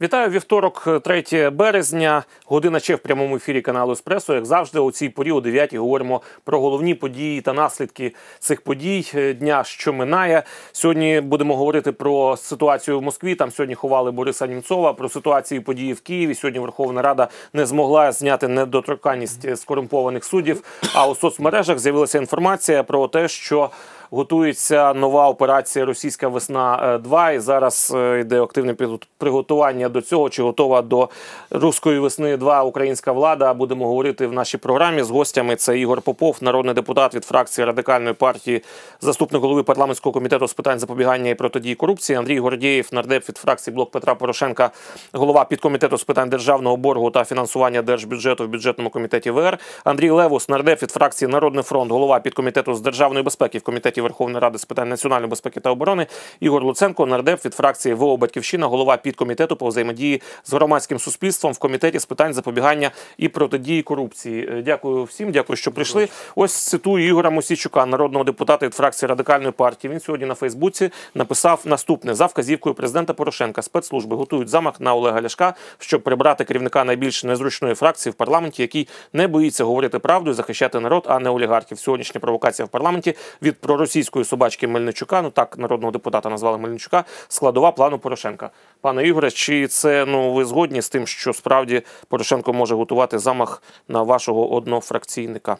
Вітаю вівторок, 3 березня. Година ще в прямому ефірі каналу Еспресо. Як завжди, у цій порі о 9 говоримо про головні події та наслідки цих подій е, дня, що минає. Сьогодні будемо говорити про ситуацію в Москві. Там сьогодні ховали Бориса Німцова, про ситуацію події в Києві. Сьогодні Верховна Рада не змогла зняти недоторканність скорумпованих суддів. А у соцмережах з'явилася інформація про те, що готується нова операція Російська весна 2 І зараз е, йде активне приготування до цього. Чи готова до руської весни 2 українська влада? Будемо говорити в нашій програмі з гостями. Це Ігор Попов, народний депутат від фракції радикальної партії, заступник голови парламентського комітету з питань запобігання і протидії корупції. Андрій Гордієв, нардеп від фракції Блок Петра Порошенка, голова підкомітету з питань державного боргу та фінансування держбюджету в бюджетному комітеті ВР. Андрій Левус, нардеп від фракції Народний фронт, голова підкомітету з державної безпеки в комітеті Верховної Ради з питань національної безпеки та оборони. Ігор Луценко, нардеп від фракції ВО Батьківщина, голова підкомітету по взаємодії з громадським суспільством в комітеті з питань запобігання і протидії корупції. Е, Дякую всім, дякую, що прийшли. Ось цитую Ігора Мосійчука, народного депутата від фракції радикальної партії. Він сьогодні на Фейсбуці написав наступне за вказівкою президента Порошенка. Спецслужби готують замах на Олега Ляшка, щоб прибрати керівника найбільш незручної фракції в парламенті, який не боїться говорити правду і захищати народ, а не олігархів. Сьогоднішня провокація в парламенті від проросійської собачки Мельничука, ну так народного депутата назвали Мельничука, складова плану Порошенка. Пане Ігоре, чи це ну ви згодні з тим, що справді Порошенко може готувати замах на вашого однофракційника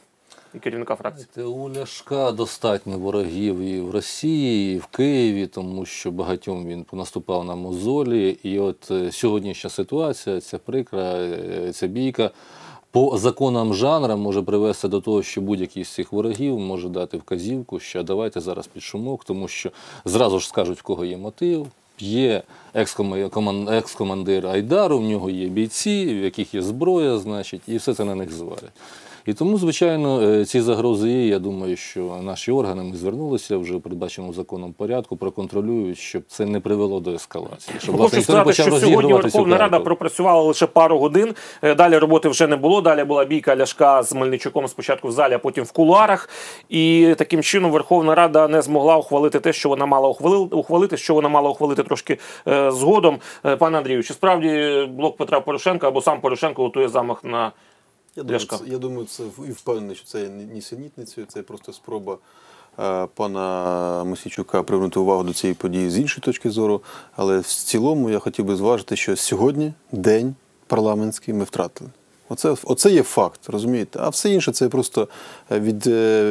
і керівника фракції? У Ляшка достатньо ворогів і в Росії, і в Києві, тому що багатьом він понаступав на мозолі. І от е, сьогоднішня ситуація, ця прикра, е, ця бійка. По законам жанра може привести до того, що будь-який з цих ворогів може дати вказівку, що давайте зараз під шумок, тому що зразу ж скажуть, в кого є мотив. Є екскома- екс-командир Айдару, в нього є бійці, в яких є зброя, значить, і все це на них звалять. І тому, звичайно, е, ці загрози є. Я думаю, що наші органи ми звернулися вже в передбаченому законом порядку, проконтролюють, щоб це не привело до ескалації. Щоб Ну, власне сказати, не що сьогодні Верховна Рада пропрацювала лише пару годин. Е, Далі роботи вже не було. Далі була бійка Ляшка з Мельничуком спочатку в залі, а потім в кулуарах. І таким чином Верховна Рада не змогла ухвалити те, що вона мала ухвали- ухвалити, що вона мала ухвалити трошки е, згодом. Пане Андрію, чи справді блок Петра Порошенка або сам Порошенко готує замах на Я думаю, це, я думаю, це і впевнений, що це не нісенітницею, це просто спроба е, пана Мосійчука привернути увагу до цієї події з іншої точки зору. Але в цілому я хотів би зважити, що сьогодні день парламентський ми втратили. Оце, оце є факт, розумієте? А все інше це просто е, від, е,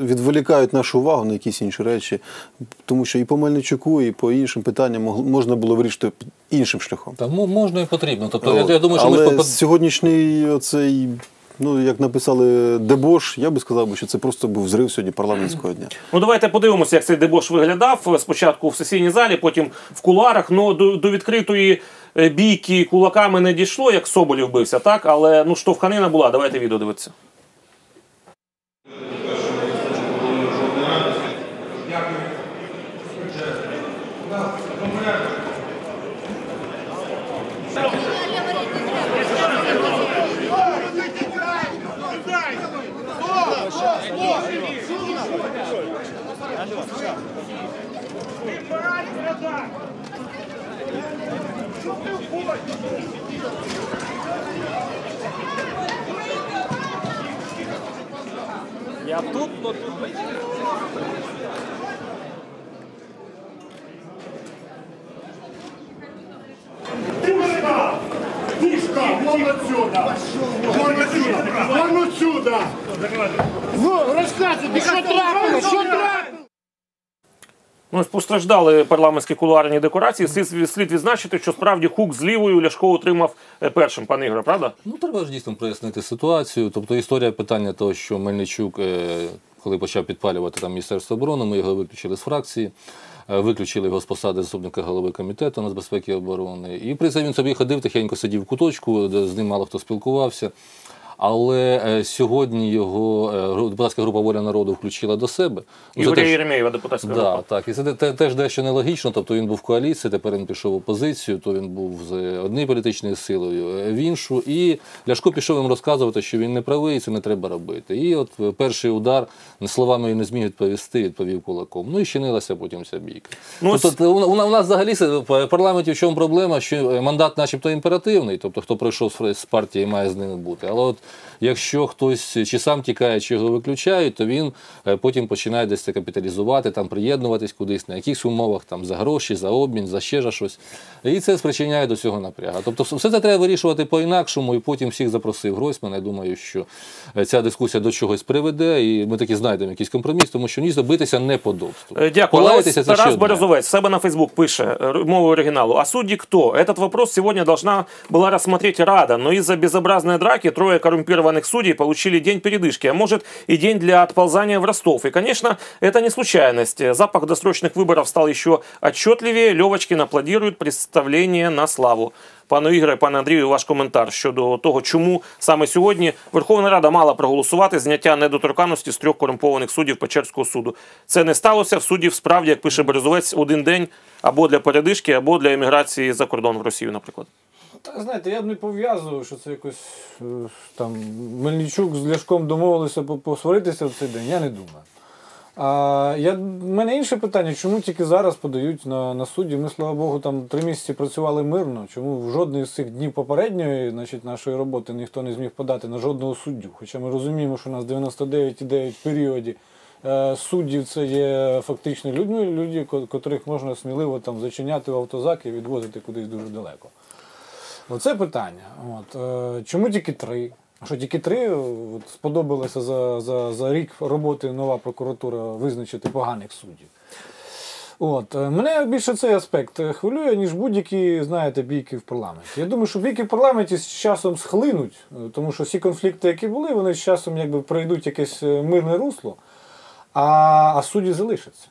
відволікають нашу увагу на якісь інші речі. Тому що і по Мельничуку, і по іншим питанням мог- можна було вирішити іншим шляхом. Та мо- можна і потрібно. Тобто, я, я думаю, що Але ми по- сьогоднішній оцей, ну як написали дебош, я би сказав, що це просто був зрив сьогодні парламентського дня. Ну, давайте подивимося, як цей дебош виглядав. Спочатку в сесійній залі, потім в кулуарах. Ну, до, до відкритої бійки кулаками не дійшло, як Соболів бився, так? Але ну, штовханина була. Давайте відео дивитися. Я тут, но тут. Пушка! Пушка! Вон отсюда! Вон отсюда! Вон отсюда! Ну, розказуйте, що трапилось? Що трапилось? Ну, постраждали парламентські кулуарні декорації. Слід, слід відзначити, що справді хук з лівою Ляшко отримав е, першим, пане Ігоре, правда? Ну, треба ж дійсно прояснити ситуацію. Тобто історія питання того, що Мельничук, е, коли почав підпалювати там Міністерство оборони, ми його виключили з фракції, е, виключили його з посади заступника голови комітету нацбезпеки і оборони. І при цьому він собі ходив, тихенько сидів в куточку, де з ним мало хто спілкувався. Але е, сьогодні його е, депутатська група воля народу включила до себе. Ну, Юрія Єремєєва, депутатська Да, група. так. І це те- те- теж дещо нелогічно. Тобто він був в коаліції, тепер він пішов в опозицію, то він був з однією політичною силою, в іншу. І Ляшко пішов їм розказувати, що він не правий, це не треба робити. І от е, перший удар словами не зміг відповісти, відповів кулаком. Ну і чинилася потім ця бійка. Ну, тобто, у, у, нас взагалі в парламенті в чому проблема, що мандат, начебто, імперативний, тобто хто пройшов з- з партії, має з ними бути. Але от якщо хтось чи сам тікає, чи його виключають, то він е, потім починає десь це капіталізувати, там приєднуватись кудись, на якихось умовах, там за гроші, за обмін, за ще за щось. І це спричиняє до цього напрягу. Тобто, все це треба вирішувати по-інакшому, і потім всіх запросив Гройсман. Я думаю, що е, ця дискусія до чогось приведе, і ми таки знайдемо якийсь компроміс, тому що ні, забитися неподобство. Э, Дякую. Але ось Полаятися це ще Тарас одне. Березовець в себе на Фейсбук пише э, мовою оригіналу. А судьи кто? Этот вопрос сегодня должна была рассмотреть Рада, но из-за безобразной драки трое коррумпированных судей получили день передышки, а может и день для отползания в Ростов. И, конечно, это не случайность. Запах досрочных выборов стал еще отчетливее. Левочкин аплодирует представление на славу. Пане Ігоре, пане Андрію, ваш коментар щодо того, чому саме сьогодні Верховна Рада мала проголосувати зняття недоторканності з трьох корумпованих суддів Печерського суду. Це не сталося в суддів справді, як пише Березовець, один день або для передишки, або для еміграції за кордон в Росію, наприклад. Та знаєте, я б не пов'язував, що це якось е, там Мельничук з Ляшком домовилися посваритися в цей день. Я не думаю. А я, в мене інше питання, чому тільки зараз подають на, на судді? Ми, слава Богу, там три місяці працювали мирно. Чому в жодний з цих днів попередньої значить, нашої роботи ніхто не зміг подати на жодного суддю? Хоча ми розуміємо, що у нас 99,9 періоді е, суддів це є фактично людьми, люди, котрих можна сміливо там зачиняти в автозак і відвозити кудись дуже далеко. Оце питання. От, е, чому тільки три? А що тільки три от, сподобалося за, за, за рік роботи нова прокуратура визначити поганих суддів? От, е, мене більше цей аспект е, хвилює, ніж будь-які, знаєте, бійки в парламенті. Я думаю, що бійки в парламенті з часом схлинуть, е, тому що всі конфлікти, які були, вони з часом якби пройдуть якесь е, мирне русло, а, а судді залишаться.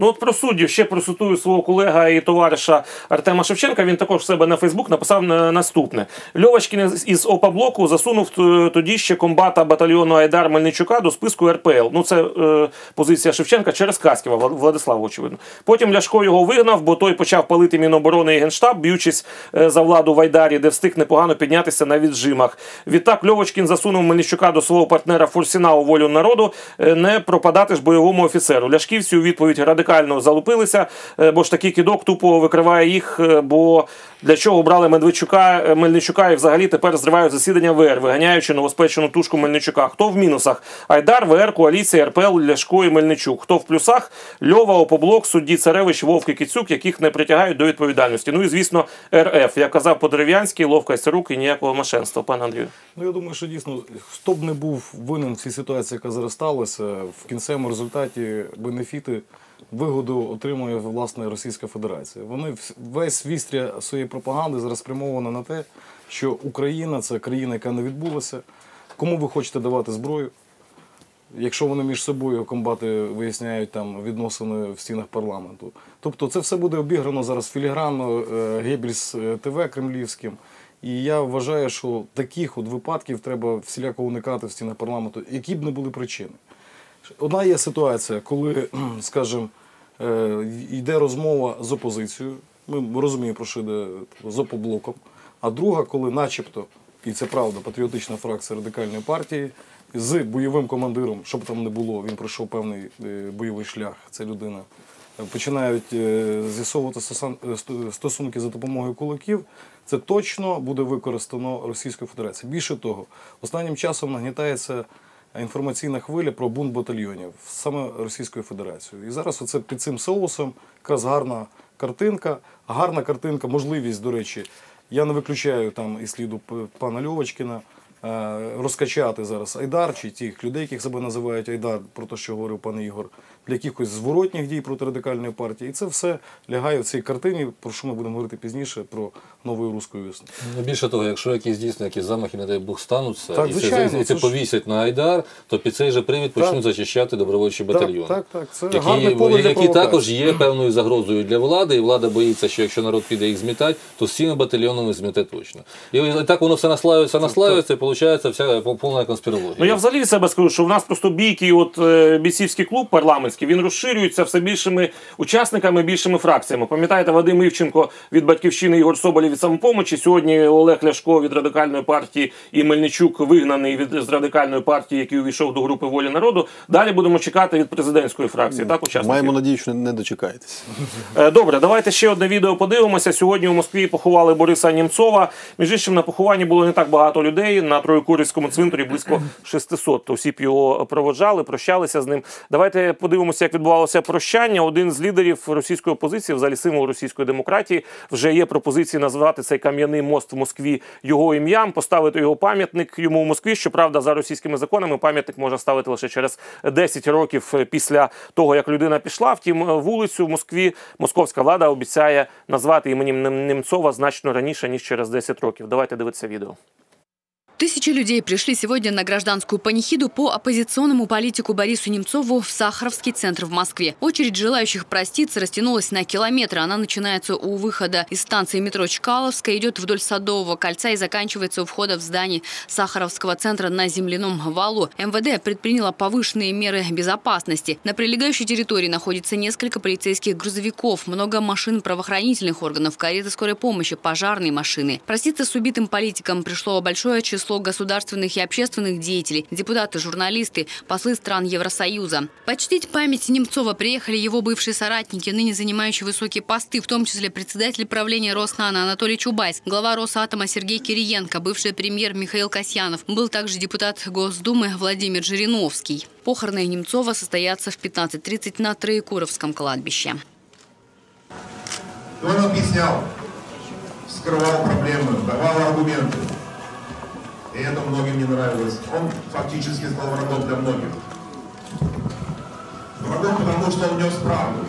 Ну от про суддів ще процитую свого колега і товариша Артема Шевченка. Він також в себе на Фейсбук написав на- наступне: Льовочкін із- із ОПА блоку засунув тоді ще комбата батальйону Айдар Мельничука до списку РПЛ. Ну це е, позиція Шевченка через Каськіва Влад- Владислава, очевидно. Потім Ляшко його вигнав, бо той почав палити Міноборони і Генштаб, б'ючись е, за владу в Айдарі, де встиг непогано піднятися на віджимах. Відтак Льовочкін засунув Мельничука до свого партнера Фурсіна у волю народу. е, Не пропадати ж бойовому офіцеру. Ляшківці у відповідь радикально залупилися, е, бо ж такий кидок тупо викриває їх. е, Бо для чого брали Медведчука, е, Мельничука і взагалі тепер зривають засідання ВР, виганяючи новоспечену тушку Мельничука. Хто в мінусах? Айдар, ВР, коаліція, РПЛ, Ляшко і Мельничук. Хто в плюсах? Льова, Опоблок, судді Царевич, Вовк і Кіцюк, яких не притягають до відповідальності. Ну і звісно, РФ. Як казав Подерев'янський, ловкость рук і ніякого мошенства. Пане Андрію. Ну, я думаю, що дійсно, хто б не був винен в цій ситуації, яка зараз сталася, в кінцевому результаті бенефіти, вигоду отримує власне Російська Федерація. Вони весь вістря своєї пропаганди зараз спрямовано на те, що Україна це країна, яка не відбулася. Кому ви хочете давати зброю? Якщо вони між собою комбати виясняють там відносини в стінах парламенту. Тобто це все буде обіграно зараз філігранно е, Геббельс е, ТВ кремлівським. І я вважаю, що таких от випадків треба всіляко уникати в стінах парламенту, які б не були причини. Одна є ситуація, коли, скажімо, йде розмова з опозицією. Ми розуміємо, про що йде з опоблоком. А друга, коли начебто, і це правда, патріотична фракція радикальної партії з бойовим командиром, щоб там не було, він пройшов певний е, бойовий шлях, ця людина. е, Починають е, з'ясовувати е, стосунки за допомогою кулаків, це точно буде використано Російською Федерацією. Більше того, останнім часом нагнітається інформаційна хвиля про бунт батальйонів саме Російською Федерацією. І зараз оце під цим соусом якраз гарна картинка, гарна картинка, можливість, до речі, я не виключаю там і сліду пана Льовочкіна. е, Розкачати зараз Айдар чи тих людей, яких себе називають Айдар, про те, що говорив пан Ігор, для якихось зворотніх дій проти радикальної партії. І це все лягає в цій картині, про що ми будемо говорити пізніше, про нову руську весну. Ну, Більше того, якщо якісь дійсно якісь замахи, не дай Бог, стануться, Так, і це, звичайно, і це це ж- повісять на Айдар, то під цей же привід почнуть зачищати добровольчі батальйони. Так, так, так. Це які, гарне поле для які також є певною загрозою для влади, і влада боїться, що якщо народ піде їх змітати, то з цими батальйонами зміте точно. І так воно все наслаюється, наслаюється, і виходить вся повна конспірологія. Ну я взагалі себе скажу, що в нас просто бійкий от е, бійцівський клуб парламентський він розширюється все більшими учасниками, більшими фракціями. Пам'ятаєте, Вадим Івченко від батьківщини Ігор Соболєв від самопомочі. Сьогодні Олег Ляшко від радикальної партії і Мельничук вигнаний від з радикальної партії, який увійшов до групи волі народу. Далі будемо чекати від президентської фракції. Так, учасників? Маємо надію, що не дочекаєтесь. Е, Добре, давайте ще одне відео подивимося. Сьогодні у Москві поховали Бориса Німцова. Між іншим, на похованні було не так багато людей. На Троєкурівському цвинтарі близько 600. То всі б його проводжали, прощалися з ним. Давайте подивимося, як відбувалося прощання. Один з лідерів російської опозиції, взагалі символ російської демократії, вже є пропозиції назвати цей кам'яний мост в Москві його ім'ям, поставити його пам'ятник йому в Москві. Щоправда, за російськими законами пам'ятник можна ставити лише через 10 років після того, як людина пішла. Втім, вулицю в Москві московська влада обіцяє назвати іменем Немцова значно раніше ніж через 10 років. Давайте дивитися відео. Тысячи людей пришли сегодня на гражданскую панихиду по оппозиционному политику Борису Немцову в Сахаровский центр в Москве. Очередь желающих проститься растянулась на километры. Она начинается у выхода из станции метро Чкаловская, идет вдоль Садового кольца и заканчивается у входа в здание Сахаровского центра на земляном валу. МВД предприняло повышенные меры безопасности. На прилегающей территории находится несколько полицейских грузовиков, много машин правоохранительных органов, кареты скорой помощи, пожарные машины. Проститься с убитым политиком пришло большое число государственных и общественных деятелей, депутаты, журналисты, послы стран Евросоюза. Почтить память Немцова приехали его бывшие соратники, ныне занимающие высокие посты, в том числе председатель правления Роснана Анатолий Чубайс, глава Росатома Сергей Кириенко, бывший премьер Михаил Касьянов. Был также депутат Госдумы Владимир Жириновский. Похороны Немцова состоятся в 15.30 на Троекуровском кладбище. Он объяснял, скрывал проблемы, давал аргументы. И это многим не нравилось. Он фактически стал врагом для многих. Врагом, потому что он нес правду.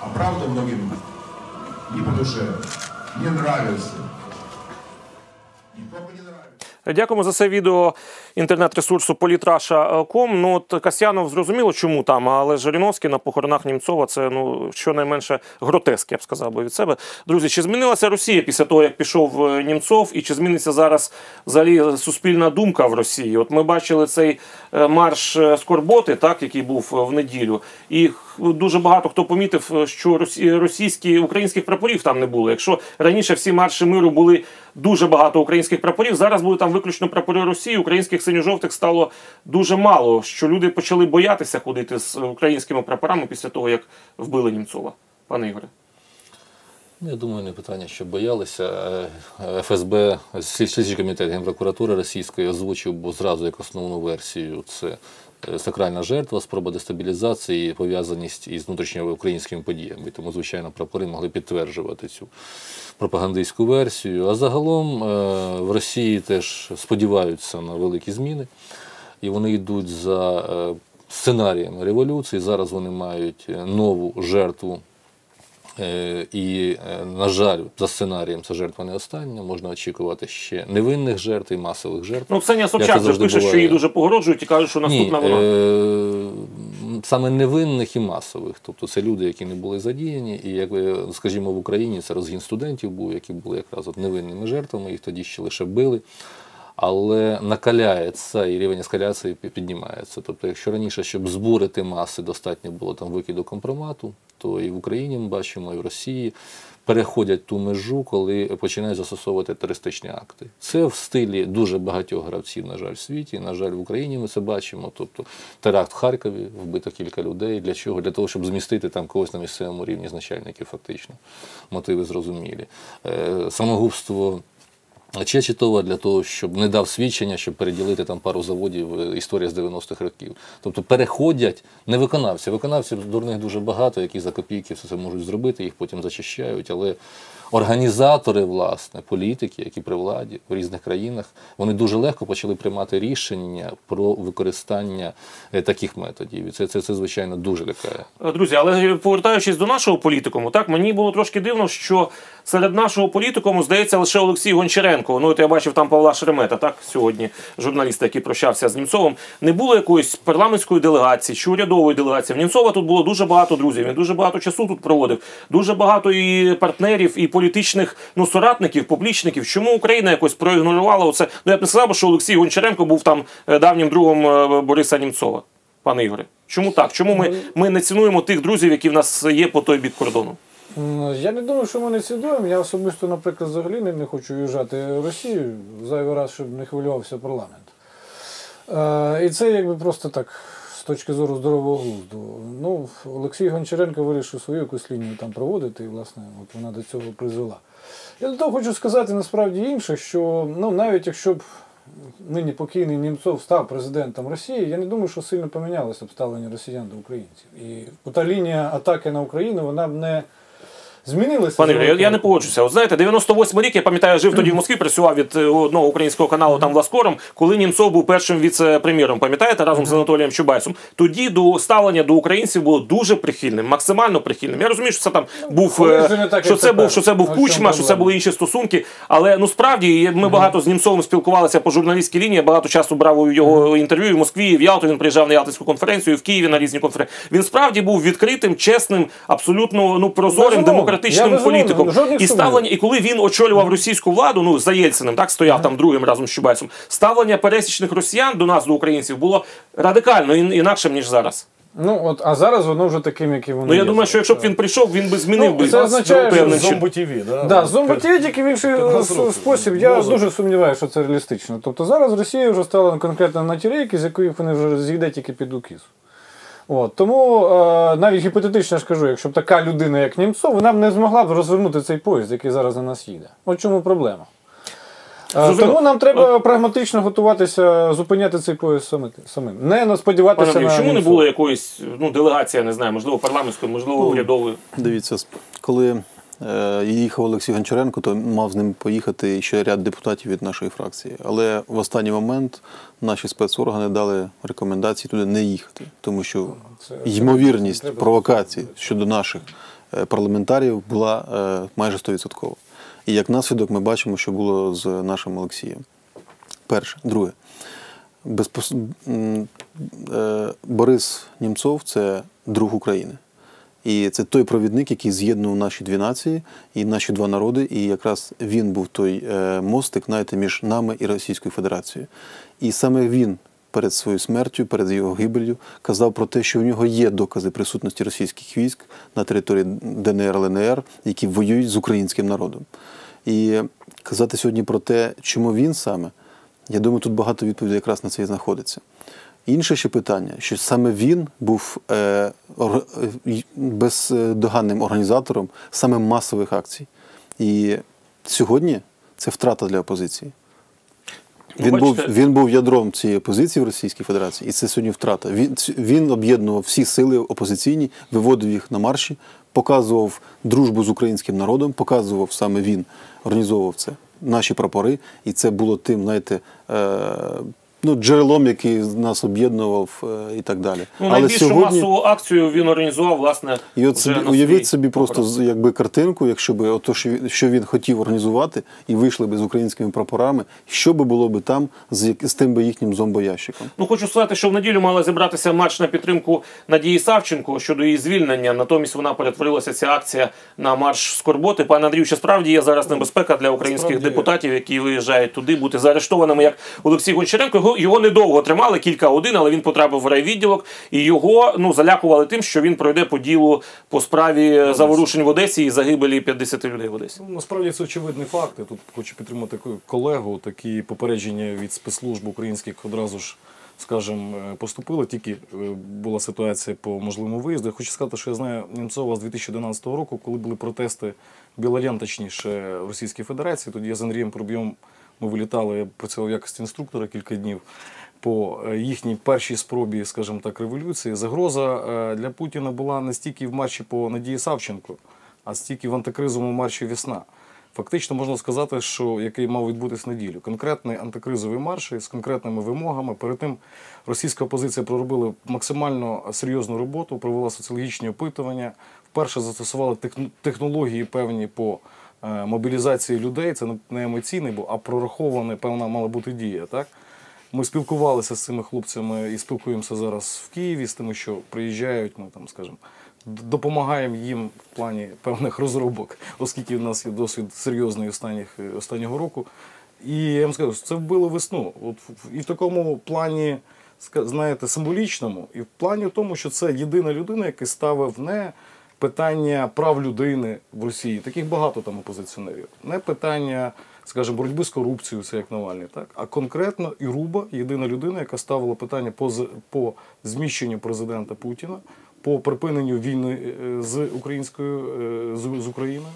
А правда многим не по душе, не нравится. Никому не нравится. Дякуємо за це відео інтернет-ресурсу politrasha.com. Ну от Касьянов зрозуміло, чому там, але Жириновський на похоронах Німцова це ну щонайменше гротеск, я б сказав би від себе. Друзі, чи змінилася Росія після того, як пішов е, Німцов, і чи зміниться зараз взагалі суспільна думка в Росії? От ми бачили цей е, марш е, скорботи, так який був в неділю, і дуже багато хто помітив, що росі- російські українських прапорів там не було. Якщо раніше всі марші миру були дуже багато українських прапорів, зараз були там виключно прапори Росії. Українських синьо-жовтих стало дуже мало. Що люди почали боятися ходити з українськими прапорами після того, як вбили Німцова. Пане Ігоре. Я думаю, не питання, що боялися. Е, ФСБ, слідчий комітет Генпрокуратури Російської озвучив зразу як основну версію. Це сакральна жертва, спроба дестабілізації, пов'язаність із внутрішньоукраїнськими подіями. Тому, звичайно, прапори могли підтверджувати цю пропагандистську версію. А загалом е, в Росії теж сподіваються на великі зміни, і вони йдуть за е, сценаріями революції. Зараз вони мають е, нову жертву Е, І, е, на жаль, за сценарієм це жертва не остання. Можна очікувати ще невинних жертв і масових жертв. Ну, Ксенія Собчак завжди пише, що їй дуже погороджують і кажуть, що наступна Ні, вона. е, саме невинних і масових. Тобто це люди, які не були задіяні, і як ви, скажімо, в Україні це розгін студентів був, які були якраз от невинними жертвами, їх тоді ще лише били. Але накаляється і рівень ескаляції піднімається. Тобто, якщо раніше, щоб збурити маси, достатньо було там викиду компромату, то і в Україні ми бачимо, і в Росії переходять ту межу, коли починають застосовувати терористичні акти. Це в стилі дуже багатьох гравців, на жаль, в світі. На жаль, в Україні ми це бачимо. Тобто теракт в Харкові, вбито кілька людей. Для чого? Для того, щоб змістити там когось на місцевому рівні з начальників, фактично. Мотиви зрозумілі. Е, Самогубство. Чечетова для того, щоб не дав свідчення, щоб переділити там пару заводів е, історія з 90-х років. Тобто переходять не виконавці. Виконавців дурних дуже багато, які за копійки все це можуть зробити, їх потім зачищають. Але організатори, власне, політики, які при владі в різних країнах, вони дуже легко почали приймати рішення про використання е, таких методів. І це, це, це звичайно, дуже лякає. Друзі, але повертаючись до нашого політикуму, так мені було трошки дивно, що серед нашого політикуму здається лише Олексій. Гончаренко, ну от я бачив там Павла Шеремета, так сьогодні, журналіста, який прощався з Німцовим, не було якоїсь парламентської делегації чи урядової делегації. В Німцова тут було дуже багато друзів. Він дуже багато часу тут проводив, дуже багато і партнерів, і політичних ну соратників, поплічників. Чому Україна якось проігнорувала оце? Ну я б не сказав, що Олексій Гончаренко був там е, давнім другом е, Бориса Німцова, пане Ігоре. Чому так? Чому ми, ми не цінуємо тих друзів, які в нас є по той бік кордону? Я не думаю, що ми не цідуємо. Я особисто, наприклад, взагалі не, не хочу уїжджати в Росію зайвий раз, щоб не хвилювався парламент. Е, і це якби просто так, точки зору здорового глузду. Ну, Олексій Гончаренко вирішив свою якусь лінію там проводити, і, власне, от вона до цього призвела. Я до того хочу сказати насправді інше, що ну, навіть якщо б нині покійний Німцов став президентом Росії, я не думаю, що сильно помінялося б ставлення росіян до українців. І та лінія атаки на Україну, вона б не змінилася. Пане Юрію, я, я не погоджуся. От знаєте, 98 рік, я пам'ятаю, жив тоді в Москві, працював від е, одного українського каналу там Власкором, коли Німцов був першим віце-прем'єром, пам'ятаєте, разом з Анатолієм Чубайсом. Тоді до ставлення до українців було дуже прихильним, максимально прихильним. Я розумію, що це там був е, що це був, що це був кучма, що це були інші стосунки. Але ну справді ми багато з Німцовим спілкувалися по журналістській лінії. Багато часу брав у його інтерв'ю в Москві, в Ялту. Він приїжджав на Ялтинську конференцію, в Києві на різні конференції. Він справді був відкритим, чесним, абсолютно ну прозорим, Безумовно. Демократичним Я політиком. І ставлення, і коли він очолював російську владу, ну за Єльциним, так стояв там другим разом з Чубайсом. Ставлення пересічних росіян до нас, до українців, було радикально ін- інакшим ніж зараз. Ну от, а зараз воно вже таким, яким воно Ну я є. думаю, що якщо б він прийшов, він би змінив Ну, би це означає, що чином. Зомбо ТВ, да? Да, зомботі тільки в інший 15 с- років. спосіб. Я Мозок. дуже сумніваюся, що це реалістично. Тобто зараз Росія вже стала конкретно на ті рейки, з яких вони вже з'їде тільки під укіс. От, тому е, навіть гіпотетично я ж кажу, якщо б така людина, як Німцов, вона б не змогла б розвернути цей поїзд, який зараз на нас їде. От чому проблема. Е, Зрозуміло. тому нам треба прагматично готуватися зупиняти цей поїзд сами- самим. Не ну, сподіватися Пане на чому не було якоїсь ну делегація, не знаю, можливо, парламентської, можливо, урядової. Дивіться, коли е, їхав Олексій Гончаренко, то мав з ним поїхати ще ряд депутатів від нашої фракції. Але в останній момент наші спецоргани дали рекомендації туди не їхати, тому що ймовірність провокацій щодо наших е, парламентарів була е, майже 100%. І як наслідок ми бачимо, що було з нашим Олексієм. Перше. Друге. Безпос... е, Борис Німцов це друг України. І це той провідник, який з'єднував наші дві нації і наші два народи. І якраз він був той е, мостик, знаєте, між нами і Російською Федерацією. І саме він перед своєю смертю, перед його гибелью, казав про те, що в нього є докази присутності російських військ на території ДНР ЛНР, які воюють з українським народом. І казати сьогодні про те, чому він саме, я думаю, тут багато відповідей якраз на це і знаходиться. Інше ще питання, що саме він був е, ор- е, бездоганним організатором саме масових акцій. І сьогодні це втрата для опозиції. Він, був, він був ядром цієї опозиції в Російській Федерації, і це сьогодні втрата. Він, він об'єднував всі сили опозиційні, виводив їх на марші, показував дружбу з українським народом, показував саме він, організовував це, наші прапори, і це було тим, знаєте, е, ну, джерелом, який нас об'єднував е, і так далі. Ну, найбільшу масову акцію він організував, власне, І от вже собі, на уявіть свій собі просто з- якби картинку, якщо би ото, що він, що він хотів організувати, і вийшли би з українськими прапорами, що би було би там з, з тим би їхнім зомбоящиком? Ну, хочу сказати, що в неділю мала зібратися марш на підтримку Надії Савченко щодо її звільнення. Натомість вона перетворилася ця акція на марш скорботи. Пане Андрію, чи справді є зараз небезпека для українських Справді депутатів, які виїжджають туди, бути заарештованими, як Олексій Гончаренко. Його, його недовго тримали, кілька годин, але він потрапив в райвідділок, і його ну залякували тим, що він пройде по ділу по справі заворушень в Одесі і загибелі 50 людей в Одесі. Ну, Насправді це очевидний факт. Я тут хочу підтримати колегу. Такі попередження від спецслужб українських одразу ж, скажімо, е, поступили. Тільки е, була ситуація по можливому виїзду. Я хочу сказати, що я знаю Німцова з 2011 року, коли були протести Білорян, точніше, в Російській Федерації. Тоді я з Андрієм Проб'єм ми вилітали, я працював в якості інструктора кілька днів. По е, їхній першій спробі, скажімо так, революції, загроза е, для Путіна була не стільки в марші по Надії Савченко, а стільки в антикризовому марші весна. Фактично можна сказати, що який мав відбутись неділю. Конкретний антикризовий марш з конкретними вимогами. Перед тим російська опозиція проробила максимально серйозну роботу, провела соціологічні опитування, вперше застосували технології певні по мобілізації людей. Це не- емоційний був, а прорахований, певна мала бути дія. Так? Ми спілкувалися з цими хлопцями і спілкуємося зараз в Києві з тими, що приїжджають, ну там, скажімо, допомагаємо їм в плані певних розробок, оскільки в нас є досвід серйозний останніх, останнього року. І я вам скажу, це вбило весну. От і в такому плані, знаєте, символічному, і в плані тому, що це єдина людина, яка ставив не питання прав людини в Росії, таких багато там опозиціонерів, не питання, скажімо, боротьби з корупцією, це як Навальний, так? а конкретно Іруба, єдина людина, яка ставила питання по, по зміщенню президента Путіна, по припиненню війни е, з українською е, з, з Україною.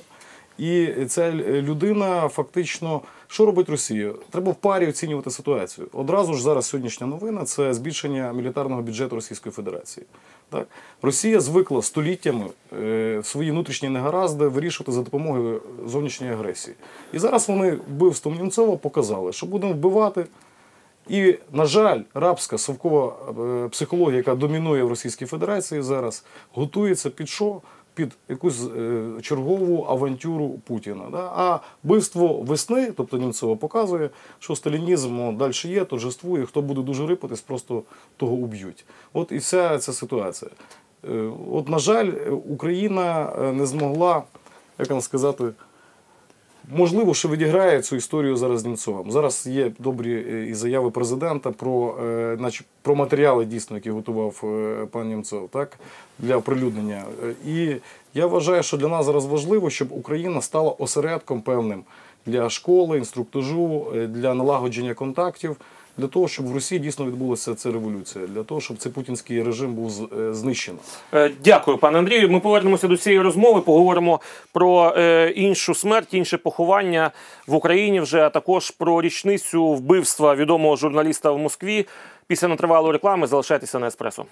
І ця людина фактично, що робить Росія? Треба в парі оцінювати ситуацію. Одразу ж зараз сьогоднішня новина це збільшення мілітарного бюджету Російської Федерації. Так? Росія звикла століттями е, свої внутрішні негаразди вирішувати за допомогою зовнішньої агресії. І зараз вони вбивством Німцова показали, що будемо вбивати. І, на жаль, рабська совкова е, психологія, яка домінує в Російській Федерації зараз, готується під що? Під якусь е, чергову авантюру Путіна. Да? А вбивство весни, тобто Німцова, показує, що сталінізм далі є, торжествує, хто буде дуже рипатись, просто того уб'ють. От і вся ця ситуація. Е, От, на жаль, Україна е, не змогла, як вам сказати, Можливо, що відіграє цю історію зараз Німцовим. Зараз є добрі е, і заяви президента про, е, наче, про матеріали, дійсно, які готував е, пан Німцов, так, для оприлюднення. І я вважаю, що для нас зараз важливо, щоб Україна стала осередком певним для школи, інструктажу, для налагодження контактів, для того, щоб в Росії дійсно відбулася ця революція, для того, щоб цей путінський режим був е. Е, Дякую, пане Андрію. Ми повернемося до цієї розмови. Поговоримо про е, іншу смерть, інше поховання в Україні вже а також про річницю вбивства відомого журналіста в Москві. Після нетривалої реклами залишайтеся на еспресо.